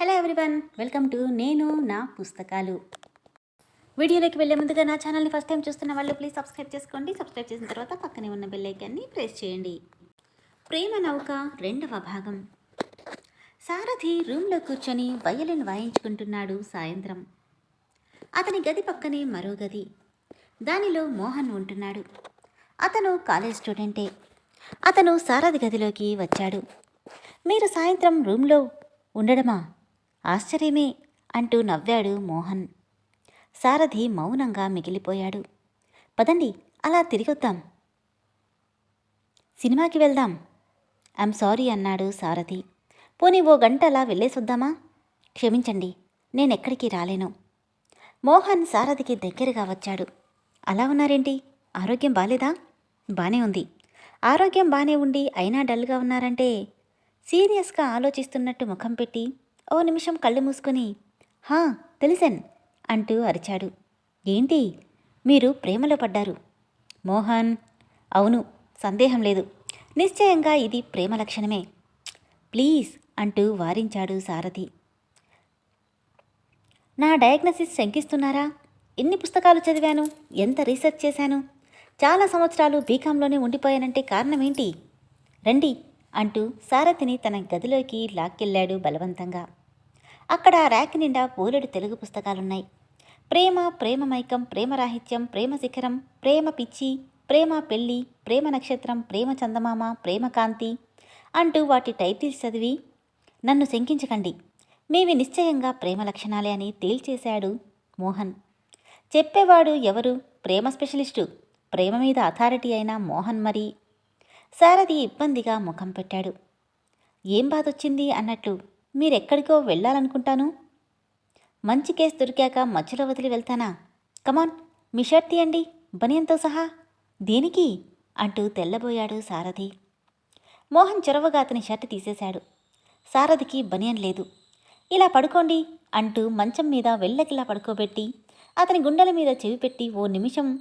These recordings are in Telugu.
హలో ఎవ్రీవన్ వెల్కమ్ టు నేను నా పుస్తకాలు. వీడియోలోకి వెళ్ళే ముందుగా నా ఛానల్ని ఫస్ట్ టైం చూస్తున్న వాళ్ళు ప్లీజ్ సబ్స్క్రైబ్ చేసుకోండి. సబ్స్క్రైబ్ చేసిన తర్వాత పక్కనే ఉన్న బెల్లైకాన్ని ప్రెస్ చేయండి. ప్రేమ నౌక రెండవ భాగం. సారథి రూమ్లో కూర్చొని వయలిన్ వాయించుకుంటున్నాడు సాయంత్రం. అతని గది పక్కనే మరో గది. దానిలో మోహన్ ఉంటున్నాడు. అతను కాలేజ్ స్టూడెంటే అతను సారథి గదిలోకి వచ్చాడు. మీరు సాయంత్రం రూమ్లో ఉండడమా? ఆశ్చర్యమే అంటూ నవ్వాడు మోహన్. సారథి మౌనంగా మిగిలిపోయాడు. పదండి అలా తిరిగొద్దాం. సినిమాకి వెళ్దాం. ఐమ్ సారీ అన్నాడు సారథి. పోనీ ఓ గంట అలా వెళ్ళేసొద్దామా? క్షమించండి నేనెక్కడికి రాలేను. మోహన్ సారథికి దగ్గరగా వచ్చాడు. అలా ఉన్నారేంటి? ఆరోగ్యం బాలేదా? బానే ఉంది. ఆరోగ్యం బానే ఉండి అయినా డల్గా ఉన్నారంటే సీరియస్గా ఆలోచిస్తున్నట్టు ముఖం పెట్టి ఓ నిమిషం కళ్ళు మూసుకొని హా తెలిసన్ అంటూ అరిచాడు. ఏంటి? మీరు ప్రేమలో పడ్డారు. మోహన్ అవును సందేహం లేదు. నిశ్చయంగా ఇది ప్రేమ లక్షణమే. ప్లీజ్ అంటూ వారించాడు సారథి. నా డయాగ్నసిస్ శంకిస్తున్నారా? ఎన్ని పుస్తకాలు చదివాను? ఎంత రీసెర్చ్ చేశాను? చాలా సంవత్సరాలు బీకాంలోనే ఉండిపోయానంటే కారణమేంటి? రండి అంటూ సారథిని తన గదిలోకి లాక్కెళ్ళాడు బలవంతంగా. అక్కడ ర్యాక్ నిండా బోలెడు తెలుగు పుస్తకాలున్నాయి. ప్రేమ ప్రేమమైకం ప్రేమరాహిత్యం ప్రేమ శిఖరం ప్రేమ పిచ్చి ప్రేమ పెళ్ళి ప్రేమ నక్షత్రం ప్రేమ చందమామ ప్రేమ కాంతి అంటూ వాటి టైటిల్స్ చదివి నన్ను శంకించకండి. మీవి నిశ్చయంగా ప్రేమ లక్షణాలే అని తేల్చేశాడు మోహన్. చెప్పేవాడు ఎవరు? ప్రేమ స్పెషలిస్టు. ప్రేమ మీద అథారిటీ అయిన మోహన్ మరి సారథి ఇబ్బందిగా ముఖం పెట్టాడు. ఏం బాధొచ్చింది అన్నట్లు మీరెక్కడికో వెళ్ళాలనుకుంటాను? మంచి కేసు దొరికాక మధ్యలో వదిలి వెళ్తానా? కమాన్ మీ షర్ట్ తీయండి బనియంతో సహా. దేనికి అంటూ తెల్లబోయాడు సారథి. మోహన్ చొరవగా అతని షర్ట్ తీసేశాడు. సారథికి బనియన్ లేదు. ఇలా పడుకోండి అంటూ మంచం మీద వెళ్ళకిలా పడుకోబెట్టి అతని గుండెల మీద చెవి పెట్టి ఓ నిమిషం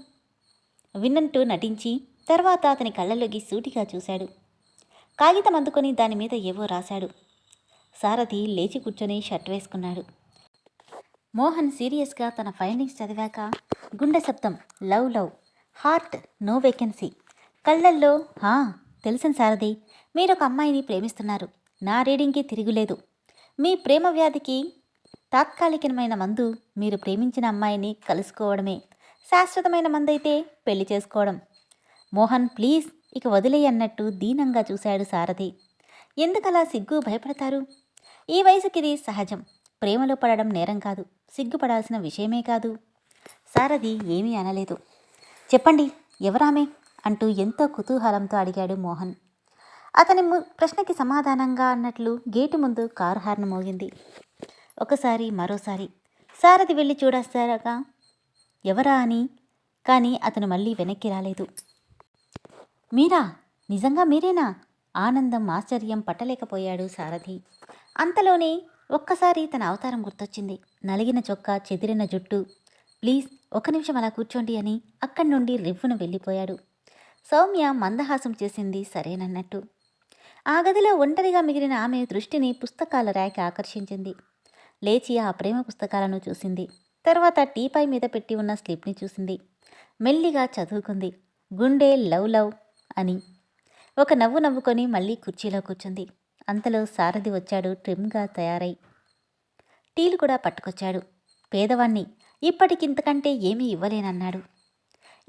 విన్నంటూ నటించి తర్వాత అతని కళ్ళలోకి సూటిగా చూశాడు. కాగితం అందుకొని దాని మీద ఏవో రాశాడు. సారథి లేచి కూర్చొని షర్ట్ వేసుకున్నాడు. మోహన్ సీరియస్గా తన ఫైండింగ్స్ చదివాక గుండె శబ్దం love love heart no vacancy. కళ్ళల్లో హా తెలిసిన సారథి మీరు ఒక అమ్మాయిని ప్రేమిస్తున్నారు. నా రీడింగ్కి తిరుగులేదు. మీ ప్రేమ వ్యాధికి తాత్కాలికమైన మందు మీరు ప్రేమించిన అమ్మాయిని కలుసుకోవడమే. శాశ్వతమైన మందైతే పెళ్ళి చేసుకోవడం. మోహన్ ప్లీజ్ ఇక వదిలేయన్నట్టు దీనంగా చూశాడు సారథి. ఎందుకలా సిగ్గు భయపడతారు? ఈ వయసుకిది సహజం. ప్రేమలో పడడం నేరం కాదు. సిగ్గుపడాల్సిన విషయమే కాదు. సారథి ఏమీ అనలేదు. చెప్పండి ఎవరామే? అంటూ ఎంతో కుతూహలంతో అడిగాడు మోహన్. అతని ము- ప్రశ్నకి సమాధానంగా అన్నట్లు గేటు ముందు కారు హార్న్ మోగింది. ఒకసారి మరోసారి. సారథి వెళ్ళి చూడేస్తారగా? ఎవరా అని? కానీ అతను మళ్ళీ వెనక్కి రాలేదు. మీరా? నిజంగా మీరేనా? ఆనందం ఆశ్చర్యం పట్టలేకపోయాడు సారథి. అంతలోనే ఒక్కసారి తన అవతారం గుర్తొచ్చింది. నలిగిన చొక్కా చెదిరిన జుట్టు. ప్లీజ్ ఒక నిమిషం అలా కూర్చోండి అని అక్కడి నుండి రివ్వును వెళ్ళిపోయాడు. సౌమ్య మందహాసం చేసింది సరేనన్నట్టు. ఆ గదిలో ఒంటరిగా మిగిలిన ఆమె దృష్టిని పుస్తకాల ర్యాక్ ఆకర్షించింది. లేచి ఆ ప్రేమ పుస్తకాలను చూసింది. తర్వాత టీపై మీద పెట్టి ఉన్న స్లిప్ని చూసింది. మెల్లిగా చదువుకుంది. గుండె లవ్ లవ్ అని. ఒక నవ్వు నవ్వుకొని మళ్ళీ కుర్చీలో కూర్చుంది. అంతలో సారథి వచ్చాడు ట్రిమ్గా తయారై. టీలు కూడా పట్టుకొచ్చాడు. పేదవాణ్ణి ఇప్పటికింతకంటే ఏమీ ఇవ్వలేనన్నాడు.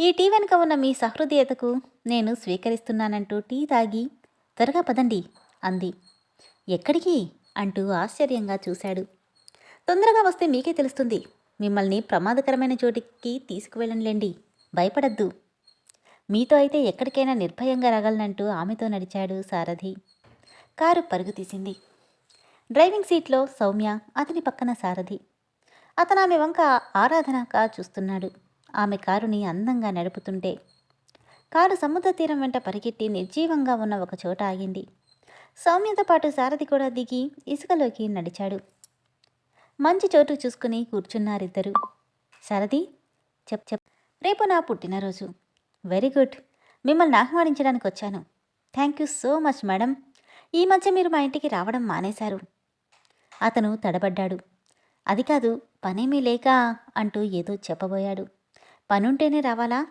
ఈ టీ వెనుక ఉన్న మీ సహృదయతకు నేను స్వీకరిస్తున్నానంటూ టీ తాగి త్వరగా పదండి అంది. ఎక్కడికి? అంటూ ఆశ్చర్యంగా చూశాడు. తొందరగా వస్తే మీకే తెలుస్తుంది. మిమ్మల్ని ప్రమాదకరమైన చోటికి తీసుకువెళ్ళనులేండి. భయపడద్దు. మీతో అయితే ఎక్కడికైనా నిర్భయంగా రాగలనంటూ ఆమెతో నడిచాడు సారథి. కారు పరుగు తీసింది. డ్రైవింగ్ సీట్లో సౌమ్య అతని పక్కన సారథి. అతను ఆమె వంక ఆరాధనగా చూస్తున్నాడు. ఆమె కారుని అందంగా నడుపుతుంటే కారు సముద్ర తీరం వెంట పరిగెట్టి నిర్జీవంగా ఉన్న ఒక చోట ఆగింది. సౌమ్యతో పాటు సారథి కూడా దిగి ఇసుకలోకి నడిచాడు. మంచి చోటు చూసుకుని కూర్చున్నారిద్దరు. సారథి చెప్ చెప్. రేపు నా పుట్టినరోజు. Very good. మిమ్మల్ని ఆహ్వానించడానికి వచ్చాను. Thank you so much madam. ఈ మధ్య మీరు మా ఇంటికి రావడం మానేశారు. అతను తడబడ్డాడు. అది కాదు పనేమీ లేక అంటూ ఏదో చెప్పబోయాడు. పనుంటేనే రావాలా?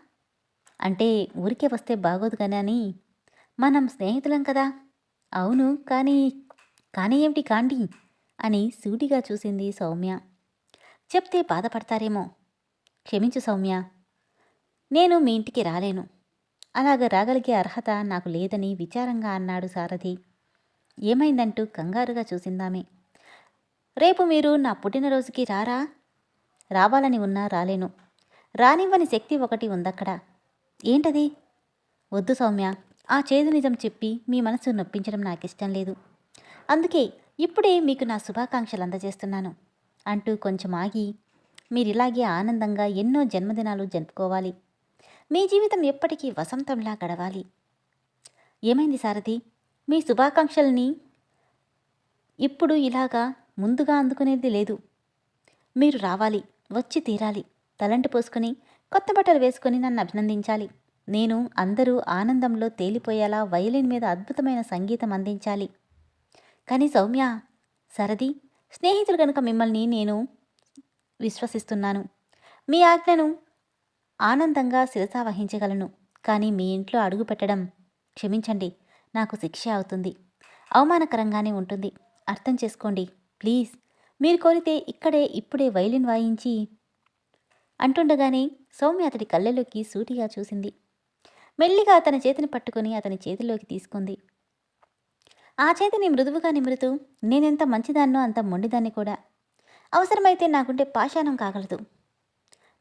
అంటే ఊరికే వస్తే బాగోదు కానీ అని. మనం స్నేహితులం కదా? అవును కానీ కానీ ఏమిటి కాండి? అని సూటిగా చూసింది సౌమ్య. చెప్తే బాధపడతారేమో. క్షమించు సౌమ్య. నేను మీ ఇంటికి రాలేను. అలాగ రాగలిగే అర్హత నాకు లేదని విచారంగా అన్నాడు సారథి. ఏమైందంటూ కంగారుగా చూసిందామె. రేపు మీరు నా పుట్టినరోజుకి రారా? రావాలని ఉన్నా రాలేను. రానివ్వని శక్తి ఒకటి ఉందక్కడ. ఏంటది? వద్దు సౌమ్య. ఆ చేదు నిజం చెప్పి మీ మనసు నొప్పించడం నాకు ఇష్టం లేదు. అందుకే ఇప్పుడే మీకు నా శుభాకాంక్షలు అందజేస్తున్నాను అంటూ కొంచెం ఆగి మీరిలాగే ఆనందంగా ఎన్నో జన్మదినాలు జరుపుకోవాలి. మీ జీవితం ఎప్పటికీ వసంతంలా గడవాలి. ఏమైంది సారథి? మీ శుభాకాంక్షల్ని ఇప్పుడు ఇలాగా ముందుగా అందుకునేది లేదు. మీరు రావాలి వచ్చి తీరాలి తలంటి పోసుకొని కొత్త బట్టలు వేసుకొని నన్ను అభినందించాలి. నేను అందరూ ఆనందంలో తేలిపోయేలా వయలిన్ మీద అద్భుతమైన సంగీతం అందించాలి. కానీ సౌమ్య సరది స్నేహితులు కనుక మిమ్మల్ని నేను విశ్వసిస్తున్నాను. మీ ఆజ్ఞను ఆనందంగా శిరసా వహించగలను కానీ మీ ఇంట్లో అడుగు పెట్టడం క్షమించండి. నాకు శిక్ష అవుతుంది. అవమానకరంగానే ఉంటుంది. అర్థం చేసుకోండి ప్లీజ్. మీరు కోరితే ఇక్కడే ఇప్పుడే వైలిన్ వాయించి అంటుండగానే సౌమ్య అతడి కళ్ళలోకి సూటిగా చూసింది. మెల్లిగా తన చేతిని పట్టుకుని అతని చేతిలోకి తీసుకుంది. ఆ చేతిని మృదువుగా నిమురుతూ నేనెంత మంచిదాన్నో అంత మొండిదాన్ని కూడా. అవసరమైతే నాకుంటే పాషాణం కాగలదు.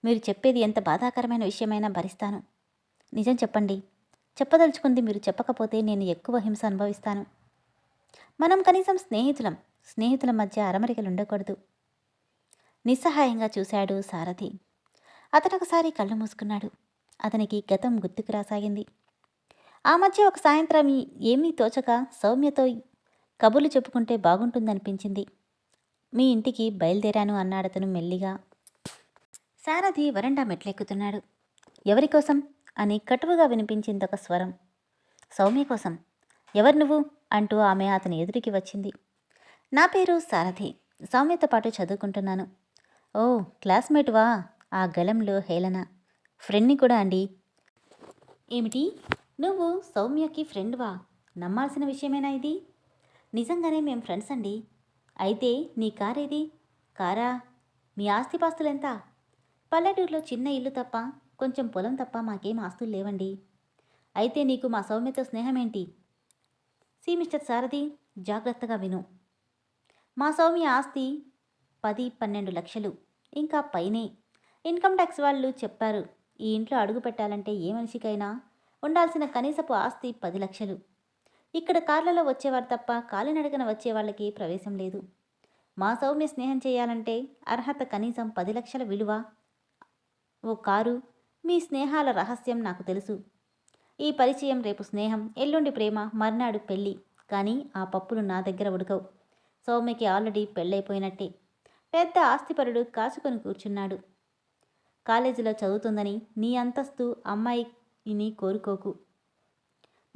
మీరు చెప్పేది ఎంత బాధాకరమైన విషయమైనా భరిస్తాను. నిజం చెప్పండి చెప్పదలుచుకుంది మీరు చెప్పకపోతే నేను ఎక్కువ హింస అనుభవిస్తాను. మనం కనీసం స్నేహితులం స్నేహితుల మధ్య అరమరికలు ఉండకూడదు. నిస్సహాయంగా చూశాడు సారథి. అతనొకసారి కళ్ళు మూసుకున్నాడు. అతనికి గతం గుర్తుకు రాసాగింది. ఆ మధ్య ఒక సాయంత్రం ఏమీ తోచక సౌమ్యతో కబుర్లు చెప్పుకుంటే బాగుంటుందనిపించింది. మీ ఇంటికి బయలుదేరాను అన్నాడతను మెల్లిగా. సారథి వరండా మెట్లెక్కుతున్నాడు. ఎవరి కోసం అని కటువుగా వినిపించిందొక స్వరం. సౌమ్య కోసం. ఎవరు నువ్వు? అంటూ ఆమె అతని ఎదురికి వచ్చింది. నా పేరు సారథి. సౌమ్యతో పాటు చదువుకుంటున్నాను. ఓ క్లాస్మేట్వా? ఆ గలంలో హేళన. ఫ్రెండ్ని కూడా అండి. ఏమిటి? నువ్వు సౌమ్యకి ఫ్రెండ్వా? నమ్మాల్సిన విషయమేనా ఇది? నిజంగానే మేం ఫ్రెండ్స్ అండి. అయితే నీ కారేది? కారా? మీ ఆస్తిపాస్తులెంత పల్లెటూరులో చిన్న ఇల్లు తప్ప కొంచెం పొలం తప్ప మాకేం ఆస్తులు లేవండి. అయితే నీకు మా సౌమ్యతో స్నేహమేంటి? సి మిస్టర్ సారథి జాగ్రత్తగా విను. మా సౌమ్య ఆస్తి పది పన్నెండు లక్షలు. ఇంకా పైనే. ఇన్కమ్ ట్యాక్స్ వాళ్ళు చెప్పారు ఈ ఇంట్లో అడుగు పెట్టాలంటే ఏ మనిషికైనా ఉండాల్సిన కనీసపు ఆస్తి పది లక్షలు. ఇక్కడ కార్లలో వచ్చేవారు తప్ప కాలినడకన వచ్చే వాళ్ళకి ప్రవేశం లేదు. మా సౌమ్య స్నేహం చేయాలంటే అర్హత కనీసం పది లక్షల విలువ. ఓ కారు మీ స్నేహాల రహస్యం నాకు తెలుసు. ఈ పరిచయం రేపు స్నేహం ఎల్లుండి ప్రేమ మర్నాడు పెళ్ళి. కానీ ఆ పప్పులు నా దగ్గర ఉడకవు. సౌమ్యకి ఆల్రెడీ పెళ్ళైపోయినట్టే. పెద్ద ఆస్తిపరుడు కాచుకొని కూర్చున్నాడు. కాలేజీలో చదువుతుందని నీ అంతస్తు అమ్మాయిని కోరుకోకు.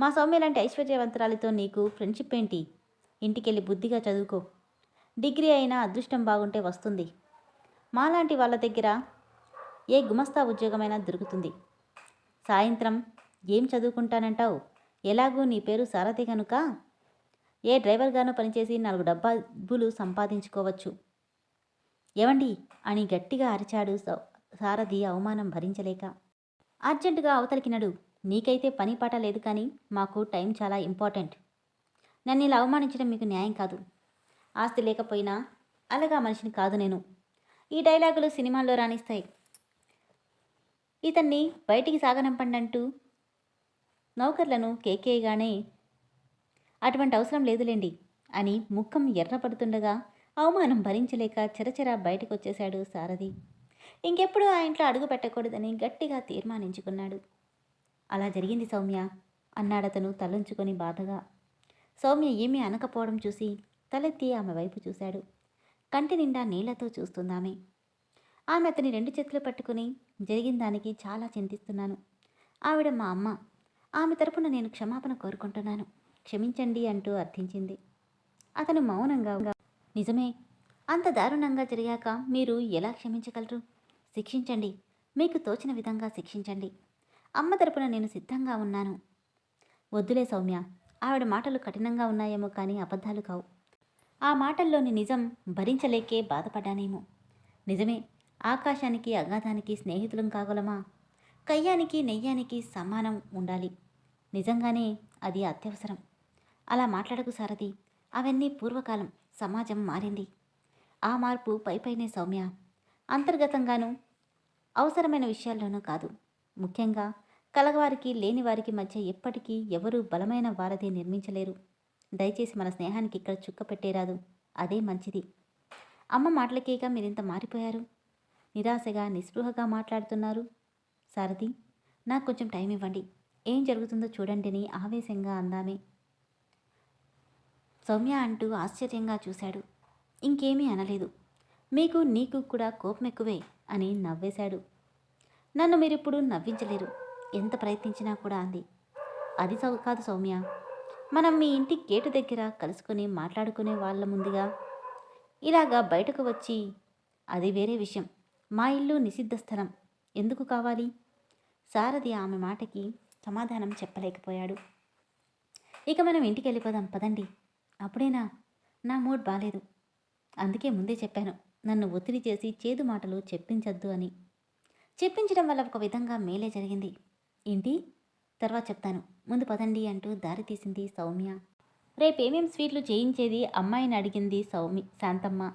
మా సౌమ్య లాంటి ఐశ్వర్యవంతరాలతో నీకు ఫ్రెండ్షిప్ ఏంటి? ఇంటికెళ్ళి బుద్ధిగా చదువుకో. డిగ్రీ అయినా అదృష్టం బాగుంటే వస్తుంది. మాలాంటి వాళ్ళ దగ్గర ఏ గుమస్తా ఉద్యోగమైనా దొరుకుతుంది. సాయంత్రం ఏం చదువుకుంటానంటావు? ఎలాగూ నీ పేరు సారథి కనుక ఏ డ్రైవర్గానూ పనిచేసి నాలుగు డబ్బులు సంపాదించుకోవచ్చు. ఏవండి? అని గట్టిగా అరిచాడు సారథి అవమానం భరించలేక. అర్జెంటుగా అవతలికినడు నీకైతే పని పాట లేదు కానీ మాకు టైం చాలా ఇంపార్టెంట్. నన్ను ఇలా అవమానించడం మీకు న్యాయం కాదు. ఆస్తి లేకపోయినా అలాగా మనిషిని కాదు నేను. ఈ డైలాగులు సినిమాల్లో రాణిస్తాయి. ఇతన్ని బయటికి సాగనంపండి అంటూ నౌకర్లను కేకేయగానే అటువంటి అవసరం లేదులేండి అని ముఖం ఎర్రపడుతుండగా అవమానం భరించలేక చెరచెర బయటకు వచ్చేశాడు సారథి. ఇంకెప్పుడు ఆ ఇంట్లో అడుగు పెట్టకూడదని గట్టిగా తీర్మానించుకున్నాడు. అలా జరిగింది సౌమ్య అన్నాడతను తలంచుకొని బాధగా. సౌమ్య ఏమీ అనకపోవడం చూసి తలెత్తి ఆమె వైపు చూశాడు. కంటి నిండా నీళ్ళతో చూస్తుందామె. ఆమె అతని రెండు చేతులు పట్టుకుని జరిగిన దానికి చాలా చింతిస్తున్నాను. ఆవిడ మా అమ్మ ఆమె తరపున నేను క్షమాపణ కోరుకుంటున్నాను. క్షమించండి అంటూ అర్థించింది. అతను మౌనంగా నిజమే అంత దారుణంగా జరిగాక మీరు ఎలా క్షమించగలరు? శిక్షించండి మీకు తోచిన విధంగా శిక్షించండి. అమ్మ తరపున నేను సిద్ధంగా ఉన్నాను. వద్దులే సౌమ్య ఆవిడ మాటలు కఠినంగా ఉన్నాయేమో కానీ అబద్ధాలు కావు. ఆ మాటల్లోని నిజం భరించలేకే బాధపడ్డానేమో. నిజమే ఆకాశానికి అగాధానికి స్నేహితులం కాగలమా? కయ్యానికి నెయ్యానికి సమానం ఉండాలి. నిజంగానే అది అత్యవసరం. అలా మాట్లాడకు సారథి. అవన్నీ పూర్వకాలం సమాజం మారింది. ఆ మార్పు పైపైనే సౌమ్య. అంతర్గతంగానూ అవసరమైన విషయాల్లోనూ కాదు. ముఖ్యంగా కలగవారికి లేని వారికి మధ్య ఎప్పటికీ ఎవరూ బలమైన వారధి నిర్మించలేరు. దయచేసి మన స్నేహానికి ఇక్కడ చుక్క పెట్టేరాదు అదే మంచిది. అమ్మ మాటలకేగా మీరింత మారిపోయారు? నిరాశగా నిస్పృహగా మాట్లాడుతున్నారు. సారథి నాకు కొంచెం టైం ఇవ్వండి. ఏం జరుగుతుందో చూడండిని ఆవేశంగా అందామే. సౌమ్య అంటూ ఆశ్చర్యంగా చూశాడు. ఇంకేమీ అనలేదు. మీకు నీకు కూడా కోపం ఎక్కువే అని నవ్వేశాడు. నన్ను మీరిప్పుడు నవ్వించలేరు. ఎంత ప్రయత్నించినా కూడా అంది. అది సౌ కాదు సౌమ్య. మనం మీ ఇంటి గేటు దగ్గర కలుసుకొని మాట్లాడుకునే వాళ్ళ ముందుగా ఇలాగా బయటకు వచ్చి అది వేరే విషయం. మా ఇల్లు నిషిద్ధ స్థలం. ఎందుకు కావాలి? సారథి ఆమె మాటకి సమాధానం చెప్పలేకపోయాడు. ఇక మనం ఇంటికి వెళ్ళిపోదాం పదండి. అప్పుడేనా? నా మూడ్ బాలేదు. అందుకే ముందే చెప్పాను నన్ను ఒత్తిడి చేసి చేదు మాటలు చెప్పించద్దు అని. చెప్పించడం వల్ల ఒక విధంగా మేలే జరిగింది. ఏంటి? తర్వాత చెప్తాను. ముందు పదండి అంటూ దారి తీసింది సౌమ్య. రేపేమేం స్వీట్లు చేయించేది? అమ్మాయిని అడిగింది సౌమి శాంతమ్మ.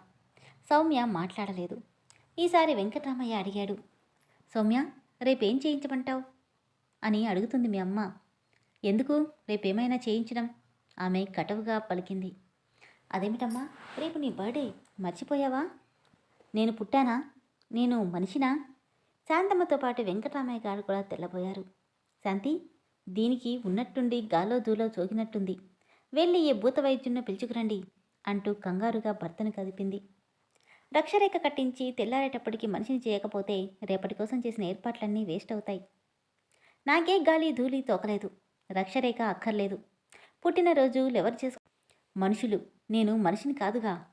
సౌమ్య మాట్లాడలేదు. ఈసారి వెంకటరామయ్య అడిగాడు. సౌమ్య రేపేం చేయించమంటావు? అని అడుగుతుంది మీ అమ్మ. ఎందుకు? రేపేమైనా చేయించడం? ఆమె కటవుగా పలికింది. అదేమిటమ్మా? రేపు నీ బర్త్డే. మర్చిపోయావా? నేను పుట్టానా? నేను మనిషినా? శాంతమ్మతో పాటు వెంకటరామయ్య గారు కూడా తెల్లబోయారు. శాంతి దీనికి ఉన్నట్టుండి గాలో దూలో చోగినట్టుంది వెళ్ళి ఏ భూత వైద్యున్న పిలుచుకురండి అంటూ కంగారుగా భర్తను కదిపింది. రక్షరేఖ కట్టించి తెల్లారేటప్పటికి మనిషిని చేయకపోతే రేపటి కోసం చేసిన ఏర్పాట్లన్నీ వేస్ట్ అవుతాయి. నాకే గాలి ధూళి తోకలేదు. రక్షరేఖ అక్కర్లేదు. పుట్టినరోజు ఎవరు చేసు మనుషులు నేను మనిషిని కాదుగా.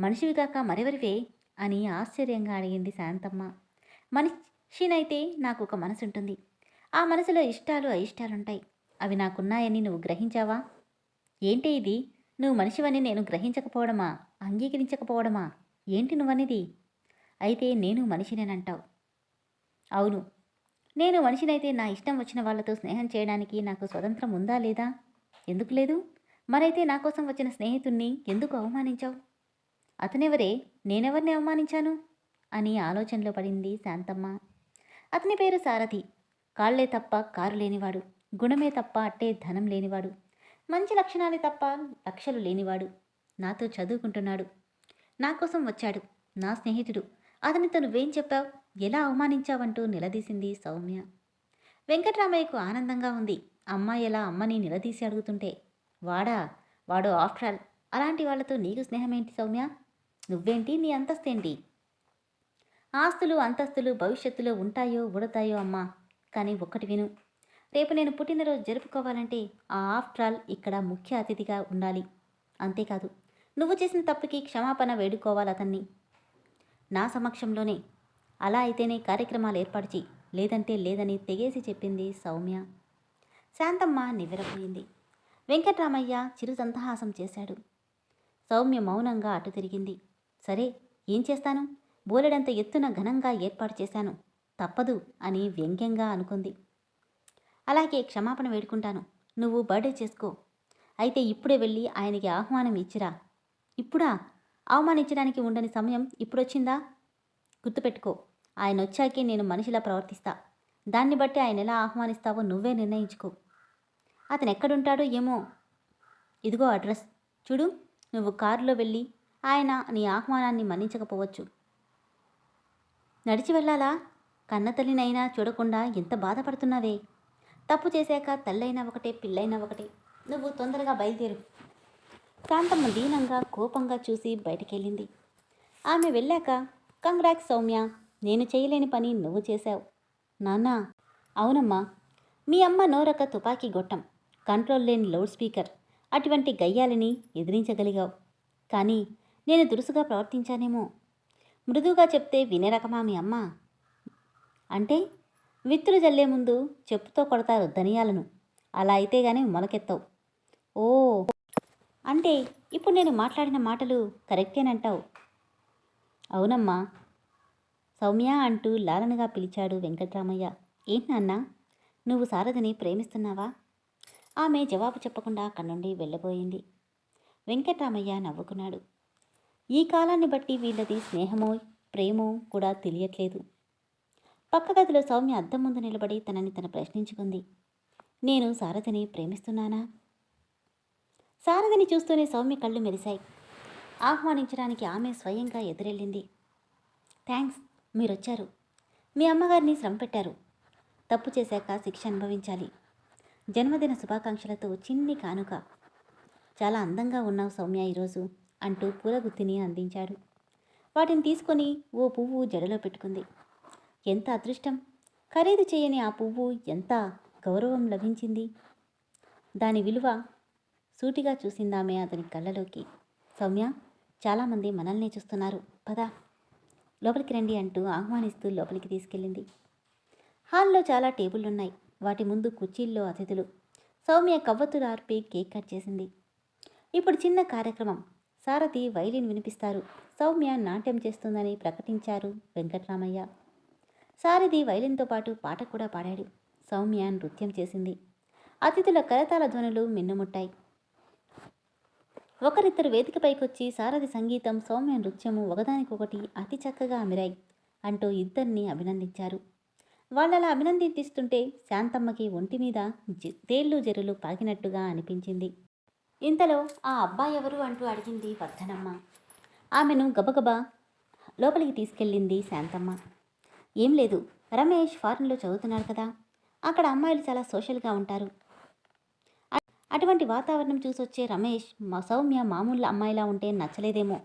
మనిషివి కాక మరెవరివే అని ఆశ్చర్యంగా అడిగింది శాంతమ్మ. మనిషినైతే నాకు ఒక మనసు ఉంటుంది ఆ మనసులో ఇష్టాలు అయిష్టాలుంటాయి. అవి నాకున్నాయని నువ్వు గ్రహించావా? ఏంటి ఇది? నువ్వు మనిషివని నేను గ్రహించకపోవడమా? అంగీకరించకపోవడమా? ఏంటి నువ్వనిది? అయితే నేను మనిషినేనంటావు. అవును. నేను మనిషినైతే నా ఇష్టం వచ్చిన వాళ్ళతో స్నేహం చేయడానికి నాకు స్వతంత్రం ఉందా లేదా? ఎందుకు లేదు? మరైతే నా కోసం వచ్చిన స్నేహితుణ్ణి ఎందుకు అవమానించావు? అతనెవరే? నేనెవరిని అవమానించాను? అని ఆలోచనలో పడింది శాంతమ్మ. అతని పేరు సారథి. కాళ్ళే తప్ప కారు లేనివాడు. గుణమే తప్ప అట్టే ధనం లేనివాడు. మంచి లక్షణాలే తప్ప లక్షలు లేనివాడు. నాతో చదువుకుంటున్నాడు. నా కోసం వచ్చాడు. నా స్నేహితుడు. అతనితో నువ్వేం చెప్పావు? ఎలా అవమానించావంటూ నిలదీసింది సౌమ్య. వెంకట్రామయ్యకు ఆనందంగా ఉంది. అమ్మాయి ఎలా అమ్మని నిలదీసి అడుగుతుంటే వాడా వాడు ఆఫ్టర్ ఆల్ అలాంటి వాళ్ళతో నీకు స్నేహమేంటి సౌమ్య? నువ్వేంటి నీ అంతస్తేంటి ఆస్తులు అంతస్తులు భవిష్యత్తులో ఉంటాయో ఉడతాయో అమ్మా. కానీ ఒక్కటి విను. రేపు నేను పుట్టినరోజు జరుపుకోవాలంటే ఆ ఆఫ్టర్ ఆల్ ఇక్కడ ముఖ్య అతిథిగా ఉండాలి. అంతేకాదు నువ్వు చేసిన తప్పుకి క్షమాపణ వేడుకోవాలి అతన్ని. నా సమక్షంలోనే అలా అయితేనే కార్యక్రమాలు ఏర్పరిచి లేదంటే లేదని తెగేసి చెప్పింది సౌమ్య. శాంతమ్మ నివ్వెరపోయింది. వెంకట్రామయ్య చిరు సంతహాసం చేశాడు. సౌమ్య మౌనంగా అటు తిరిగింది. సరే ఏం చేస్తాను? బోలెడంత ఎత్తున ఘనంగా ఏర్పాటు చేశాను. తప్పదు అని వ్యంగ్యంగా అనుకుంది. అలాగే క్షమాపణ వేడుకుంటాను. నువ్వు బర్త్డే చేసుకో. అయితే ఇప్పుడే వెళ్ళి ఆయనకి ఆహ్వానం ఇచ్చిరా. ఇప్పుడా? అవమానించడానికి ఉండని సమయం ఇప్పుడొచ్చిందా? గుర్తుపెట్టుకో ఆయన వచ్చాకే నేను మనిషిలా ప్రవర్తిస్తా. దాన్ని బట్టి ఆయన ఎలా ఆహ్వానిస్తావో నువ్వే నిర్ణయించుకో. అతను ఎక్కడుంటాడో ఏమో? ఇదిగో అడ్రస్. చూడు నువ్వు కారులో వెళ్ళి ఆయన నీ ఆహ్వానాన్ని మన్నించకపోవచ్చు. నడిచి వెళ్ళాలా? కన్నతల్లినైనా చూడకుండా ఎంత బాధపడుతున్నావే? తప్పు చేశాక తల్లైనా ఒకటే పిల్లైనా ఒకటే. నువ్వు తొందరగా బయలుదేరు. కాంతమ్మ దీనంగా కోపంగా చూసి బయటికెళ్ళింది. ఆమె వెళ్ళాక కంగ్రాక్ సౌమ్య నేను చేయలేని పని నువ్వు చేశావు. నాన్నా అవునమ్మా మీ అమ్మ నోరక తుపాకీ గొట్టం కంట్రోల్ లేని లౌడ్ స్పీకర్ అటువంటి గయ్యాలని ఎదిరించగలిగావు. కానీ నేను దురుసుగా ప్రవర్తించానేమో. మృదువుగా చెప్తే వినే రకమా మీ అమ్మ? అంటే విత్తులు జల్లే ముందు చెప్పుతో కొడతారు ధనియాలను. అలా అయితే గానీ మొలకెత్తావు. ఓ అంటే ఇప్పుడు నేను మాట్లాడిన మాటలు కరెక్టేనంటావు. అవునమ్మా. సౌమ్య అంటూ లాలనగా పిలిచాడు వెంకట్రామయ్య. ఏంటి నాన్న? నువ్వు సారథిని ప్రేమిస్తున్నావా? ఆమె జవాబు చెప్పకుండా అక్కడి నుండి వెళ్ళబోయింది. వెంకట్రామయ్య నవ్వుకున్నాడు. ఈ కాలాన్ని బట్టి వీళ్ళది స్నేహమో ప్రేమో కూడా తెలియట్లేదు. పక్క గదిలో సౌమ్య అద్దం ముందు నిలబడి తనని తన ప్రశ్నించుకుంది. నేను సారథిని ప్రేమిస్తున్నానా? సారథిని చూస్తూనే సౌమ్య కళ్ళు మెరిశాయి. ఆహ్వానించడానికి ఆమె స్వయంగా ఎదురెళ్ళింది. థ్యాంక్స్ మీరొచ్చారు. మీ అమ్మగారిని శ్రమ పెట్టారు. తప్పు చేశాక శిక్ష అనుభవించాలి. జన్మదిన శుభాకాంక్షలతో చిన్ని కానుక. చాలా అందంగా ఉన్నావు సౌమ్య ఈరోజు అంటూ పూలగుత్తిని అందించాడు. వాటిని తీసుకొని ఓ పువ్వు జడలో పెట్టుకుంది. ఎంత అదృష్టం! ఖరీదు చేయని ఆ పువ్వు ఎంత గౌరవం లభించింది? దాని విలువ సూటిగా చూసిందామె అతని కళ్ళలోకి. సౌమ్య చాలామంది మనల్నే చూస్తున్నారు. పదా. లోపలికి రండి అంటూ ఆహ్వానిస్తూ లోపలికి తీసుకెళ్ళింది. హాల్లో చాలా టేబుల్లున్నాయి వాటి ముందు కుర్చీల్లో అతిథులు. సౌమ్య కవ్వతులు ఆర్పి కేక్ కట్ చేసింది. ఇప్పుడు చిన్న కార్యక్రమం. సారథి వైలిన్ వినిపిస్తారు. సౌమ్య నాట్యం చేస్తుందని ప్రకటించారు వెంకట్రామయ్య. సారథి వైలిన్తో పాటు పాట కూడా పాడాడు. సౌమ్య నృత్యం చేసింది. అతిథుల కరతాల ధ్వనులు మిన్నుముట్టాయి. ఒకరిద్దరు వేదికపైకొచ్చి సారథి సంగీతం సౌమ్య నృత్యము ఒకదానికొకటి అతి చక్కగా అమిరాయి అంటూ ఇద్దరిని అభినందించారు. వాళ్ళలా అభినందిస్తుంటే శాంతమ్మకి ఒంటి మీద తేళ్ళు జెర్రులు పాకినట్టుగా అనిపించింది. ఇంతలో ఆ అబ్బాయి ఎవరు అంటూ అడిగింది వర్ధనమ్మ. ఆమెను గబగబా లోపలికి తీసుకెళ్ళింది శాంతమ్మ. ఏం లేదు రమేష్ ఫారెన్లో చదువుతున్నారు కదా. అక్కడ అమ్మాయిలు చాలా సోషల్గా ఉంటారు. అటువంటి వాతావరణం చూసొచ్చే రమేష్ మా సౌమ్య మామూలు అమ్మాయిలా ఉంటే నచ్చలేదేమో.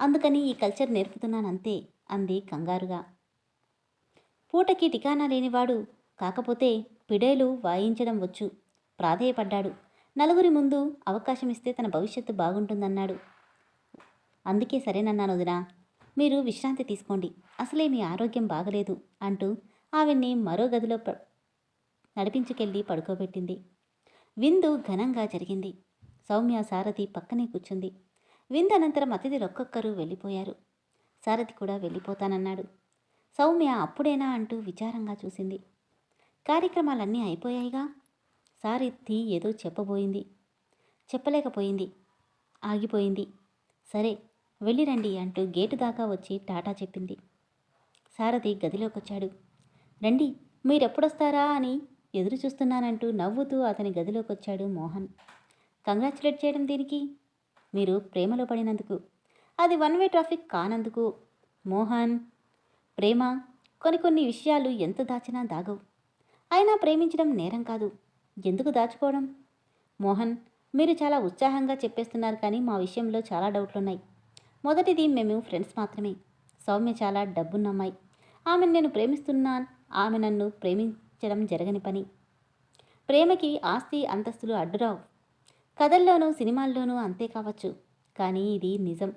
అందుకని ఈ కల్చర్ నేర్పుతున్నానంతే అంది కంగారుగా. పూటకి టికానా లేనివాడు కాకపోతే పిడేలు వాయించడం వచ్చు. ప్రాధేయపడ్డాడు. నలుగురి ముందు అవకాశం ఇస్తే తన భవిష్యత్తు బాగుంటుందన్నాడు. అందుకే సరేనన్నాను వదినా. మీరు విశ్రాంతి తీసుకోండి. అసలే మీ ఆరోగ్యం బాగలేదు అంటూ ఆవిడ్ని మరో గదిలో నడిపించుకెళ్ళి పడుకోబెట్టింది. విందు ఘనంగా జరిగింది. సౌమ్య సారథి పక్కనే కూర్చుంది. విందు అనంతరం అతిథులు ఒక్కొక్కరు వెళ్ళిపోయారు. సారథి కూడా వెళ్ళిపోతానన్నాడు. సౌమ్య అప్పుడేనా అంటూ విచారంగా చూసింది. కార్యక్రమాలన్నీ అయిపోయాయిగా? సారథి ఏదో చెప్పబోయింది. చెప్పలేకపోయింది. ఆగిపోయింది. సరే వెళ్ళిరండి అంటూ గేటు దాకా వచ్చి టాటా చెప్పింది. సారథి గదిలోకొచ్చాడు. రండి మీరెప్పుడొస్తారా అని ఎదురు చూస్తున్నానంటూ నవ్వుతూ అతని గదిలోకి వచ్చాడు మోహన్. కంగ్రాచులేట్ చేయడం దీనికి? మీరు ప్రేమలో పడినందుకు. అది వన్ వే ట్రాఫిక్ కానందుకు. మోహన్ ప్రేమ కొన్ని కొన్ని విషయాలు ఎంత దాచినా దాగవు. అయినా ప్రేమించడం నేరం కాదు. ఎందుకు దాచుకోవడం? మోహన్ మీరు చాలా ఉత్సాహంగా చెప్పేస్తున్నారు కానీ మా విషయంలో చాలా డౌట్లున్నాయి. మొదటిది మేము ఫ్రెండ్స్ మాత్రమే. సౌమ్య చాలా డబ్బున్నమ్మాయి ఆమెను నేను ప్రేమిస్తున్నాను. ఆమె నన్ను ప్రేమించడం జరగని పని. ప్రేమకి ఆస్తి అంతస్తులు అడ్డురావు. కథల్లోనూ సినిమాల్లోనూ అంతే కావచ్చు కానీ ఇది నిజం.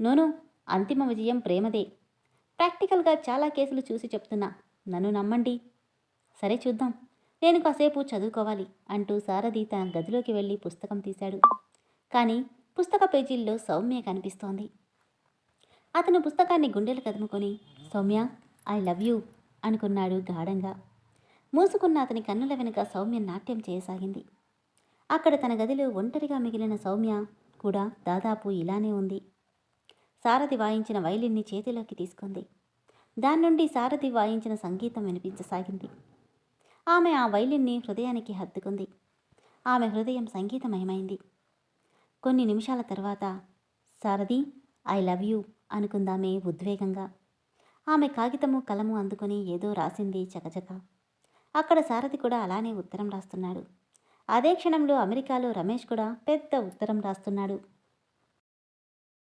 నోను అంతిమ విజయం ప్రేమదే. ప్రాక్టికల్గా చాలా కేసులు చూసి చెప్తున్నా. నన్ను నమ్మండి. సరే చూద్దాం. నేను కాసేపు చదువుకోవాలి అంటూ సారథి తన గదిలోకి వెళ్ళి పుస్తకం తీశాడు. కానీ పుస్తక పేజీల్లో సౌమ్య కనిపిస్తోంది. అతను పుస్తకాన్ని గుండెలు కదుముకొని సౌమ్య ఐ లవ్ యూ అనుకున్నాడు గాఢంగా. మూసుకున్న అతని కన్నుల వెనుక సౌమ్య నాట్యం చేయసాగింది. అక్కడ తన గదిలో ఒంటరిగా మిగిలిన సౌమ్య కూడా దాదాపు ఇలానే ఉంది. సారథి వాయించిన వైలిన్ని చేతిలోకి తీసుకుంది. దాని నుండి సారథి వాయించిన సంగీతం వినిపించసాగింది. ఆమె ఆ వైలిన్ని హృదయానికి హత్తుకుంది. ఆమె హృదయం సంగీతమయమైంది. కొన్ని నిమిషాల తర్వాత సారథి ఐ లవ్ యూ అనుకుందామే ఉద్వేగంగా. ఆమె కాగితము కలము అందుకొని ఏదో రాసింది చకచక. అక్కడ సారథి కూడా అలానే ఉత్తరం రాస్తున్నాడు. అదే క్షణంలో అమెరికాలో రమేష్ కూడా పెద్ద ఉత్తరం రాస్తున్నాడు.